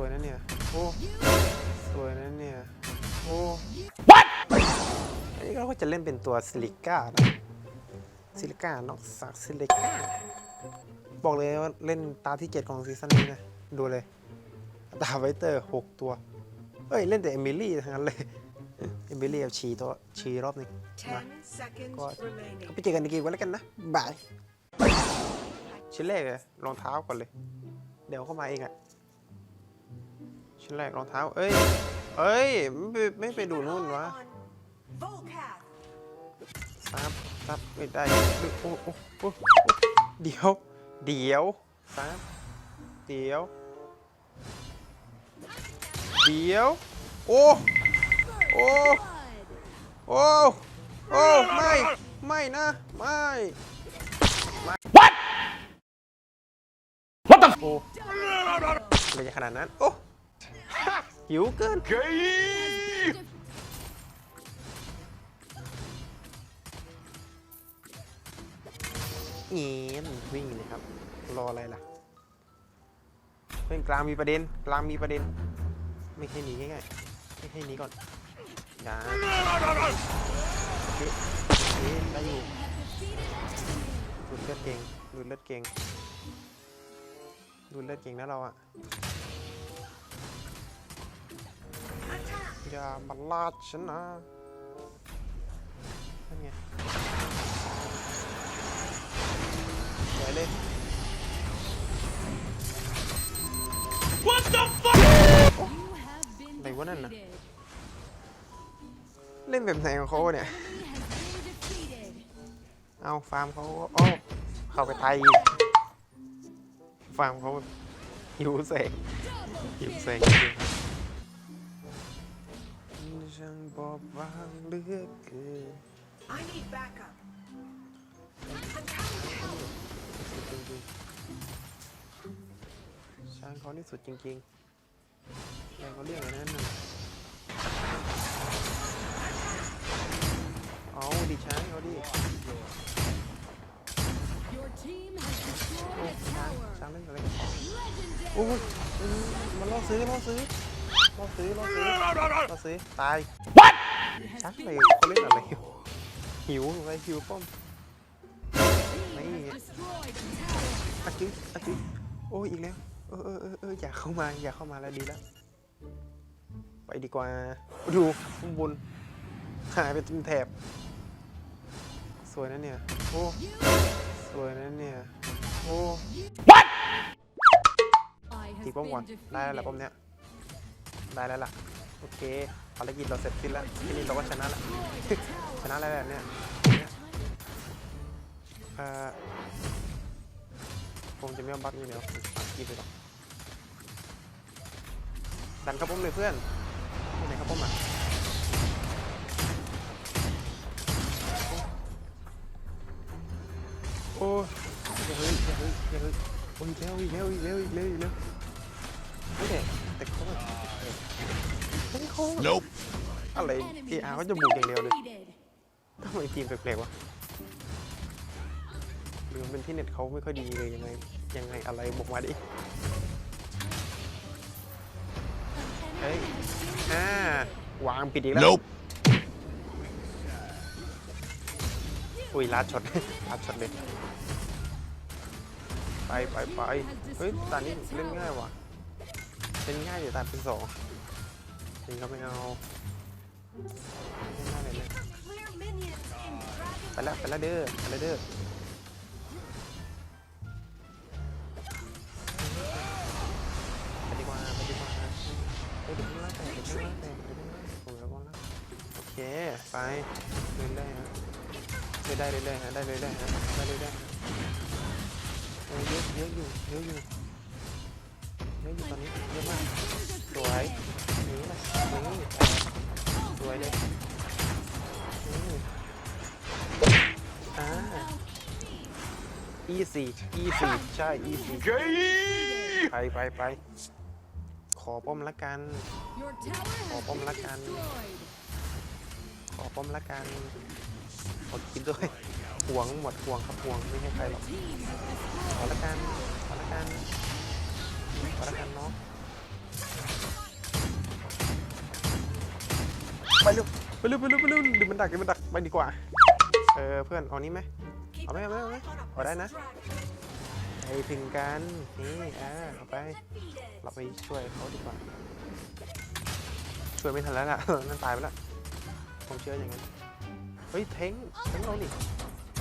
วยนะเนี่ย โอ้ สวยนะเนี่ย โอ้อันนี้เราก็จะเล่นเป็นตัวซิลิก้านะซิลิก้านอกจากซิลิก้า บอกเลยว่าเล่นตาที่ 7 ของซีซั่นนี้นะ ดูเลย ตาไวเตอร์ 6 ตัว เอ้ย เล่นแต่เอมิลี่ทั้งนั้นเลย เอมิลี่กับชีตัวชีรอบหนึงมา10 seconds What? remaining. ไปเจอกันในเกมกันแล้วกันนะ บาย ชิ้นแรกเลยรองเท้าก่อนเลย เดี๋ยวเข้ามาเองอะ ชิ้นแรกรองเท้า เอ้ย เอ้ย ไม่ไปไม่ไปดูนู่นวะ Volcath. ซับซับไม่ได้ โอ้โอ้โอ้เดี๋ยว เดี๋ยวซับเดี๋ยว เดี๋ยว โอ้ โอ้ โอ้ โอ้ ไม่ ไม่นะ ไม่ไม่ What What the โอ้อะไรจะขนาดนั้น โอ้ หิวเกินเงียนวิ่งเลยครับ รออะไรล่ะ เพื่อนกลางมีประเด็น กลางมีประเด็น ไม่ให้หนีง่ายๆ ไม่ให้หนีก่อนอย่าโอเคโอเคได้อยู่ดูดเลือดเก่งดูดเลือดเก่งดูดเลือดเก่งนะเราอะ อย่ามาลาดฉันนะนั่นไงสวยเลยอะไรวะนั่นน่ะเล่นแบบไหนของเขาเนี่ย เอาฟาร์มเขาโอ้เข้าไปไทยอีกฟาร์มเขาหิวแสงหิวแสงจริงๆ ช่างบอบบางเหลือเกิน I need backup. I'm coming to help. สุดจริงๆช้างเขานี่สุดจริงๆอะไรเขาเรียกอะไรนั่นน่ะเอาดิช้างเอาดิ Your team has destroyed a ช้าง tower. ช้างเล่นอะไรกัน Legendary. โอ้ยอืมมันล่อซื้อล่อซื้อ ล่อซื้อล่อซื้อล่อซื้อตาย Has ช้างอะไร been เขาเล่นอะไรอยู่หิวอะไรหิวป้อม team has destroyed a tower. อาจิ้อาจิ้โอ้ยอีกแล้วเออเออเออเอออย่าเข้ามาอย่าเข้ามาแล้วดีแล้วไปดีกว่าดูข้างบนหายไปเต็มแถบ สวยนะเนี่ยโอ้ You สวยนะเนี่ยโอ้ I ตี has ป้อมก่อน been ได้แล้วแหละป้อม defeated. เนี้ย ได้แล้วล่ะ โอเคภารกิจเราเสร็จสิ้นแล้วทีนี้เราก็ชนะแล้ว Destroyed a tower. ชนะแล้วแหละเนี่ยเนี่ยเอ่อผมจะไม่เอาบัคนี่เดี๋ยวผมปักกีไปก่อนดันเข้าป้อมเลยเพื่อนที่ไหนเข้าป้อมอะโอ้ยอย่าเฮ้ยอย่าเฮ้ยอย่าเฮ้ยโอ้ยอีกแล้วอีกแล้วอีกแล้วอีกแล้วอีกแล้ว Nope. อะไร Enemy เออา has เขาจะบุกอย่างเดียวเลย defeated. ทำไมทีมแปลกๆวะหรือมันเป็นที่เน็ตเขาไม่ค่อยดีเลยยังไงยังไงอะไรบอกมาดิเฮ้ยอ่าวางปิดอีกแล้ว Nope. อุ้ยลาดช็อตลาดช็อตเลยไปไปไปเฮ้ยตอนนี้เล่นง่ายว่ะเล่นง่ายเดี๋ยวตามเป็นสอง เล่นก็ไม่เอาเล่น่าเลยนี่ย Clear minions in Dragon ไปแล้วไปแล้วเด้อไปแล้วเด้อไปดีกว่าไปดีกว่าไปดีกว่าแต่ไปดีกว่าแต่ไปดีกว่าผมแล้วก็แล้วโอเคไปเล่นได้ฮะเล่นได้เล่นได้ฮะได้เลยได้ฮะได้เลยได้เอยอะเยอะอยู่เยอะอยู่เยอะอยู่ตอนนี้เยอะมาก วยนี่แหละนี่สวยเลยนี่อ่า easy easy ใช่ easy ไปไปไปขอป้อมละกัน Your tower has Oh, bom been lá can. destroyed. ขอป้อมละกัน ขอกินด้วยห่วงหมดห่วงครับห่วงไม่ให้ใครหรอก Team has ขอ destroyed ละกันขอละกันขอละกันเนาะ ไปเร็วไปเร็วไปเร็วไปเร็วเดี๋ยวมันดักเดี๋ยวมันดักไปดีกว่า เออเพื่อนเอานี้ไหม Keep Ở đây, an ở đây, ở eye đây. on a Ở đây nè. distraction. ไปถึงกันนี่อ่าเอาไปเราไปช่วยเขาดีกว่า ช่วยไม่ทันแล้วล่ะนั่นตายไปแล้วผมเชื่ออย่างนั้นเฮ้ยเท้งเท้งเรานี่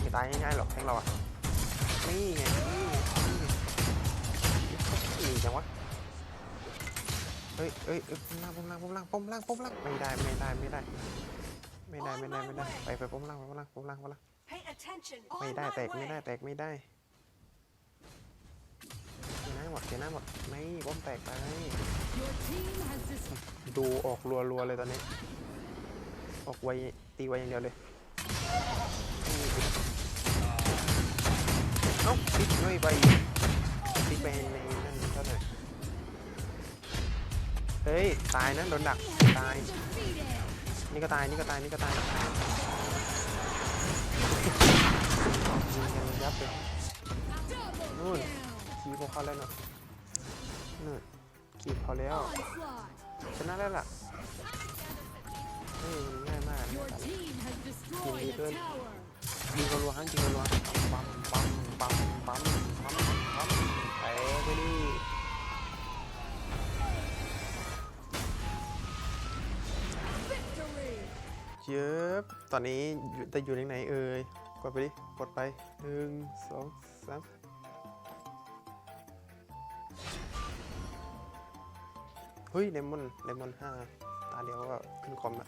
ไม่ตายง่ายๆหรอกเท้งเราอะนี่ไง เฮ้ยเฮ้ยเอ้ยป้อมล่างป้อมล่างป้อมล่างป้อมล่างป้อมล่างไม่ได้ไม่ได้ไม่ได้ ไม่ได้ไม่ได้ไม่ได้ไปไปป้อมล่างไปป้อมล่างป้อมล่างป้อมล่าง Pay attention. ไม่ On ได้ my แตกไม่ way. ได้แตกไม่ได้เสียหน้าหมดเสียหน้าหมดไม่ป้อมแตกไป Your team has destroyed. ดูออกรัวๆเลยตอนนี้ ออกไวตีไวอย่างเดียวเลยเอ้าพลิกไม่ไปพลิกไปใน เฮ้ย ตายนะโดนดัก ตาย Defeated. นี่ก็ตาย นี่ก็ตาย นี่ก็ตายยิงกันยับเลย Double Luôn. kill. คีบพวกเขาแล้วเนาะนู่นคีบเขาแล้ว Onslaught. ชนะแล้วล่ะเฮ้ยมันง่ายมาก Your team has destroyed đi a lên. tower. ยิงรัวๆฮะยิงรัวๆปั๊มปั๊มปั๊มปั๊ม เย็บตอนนี้อยู่แต่อยู่ในไหนเอ่ย กดไปดิ กดไปหนึ่งสองสามเฮ้ยเลมอนเลมอนห้าตาเดียวก็ขึ้นคอมละ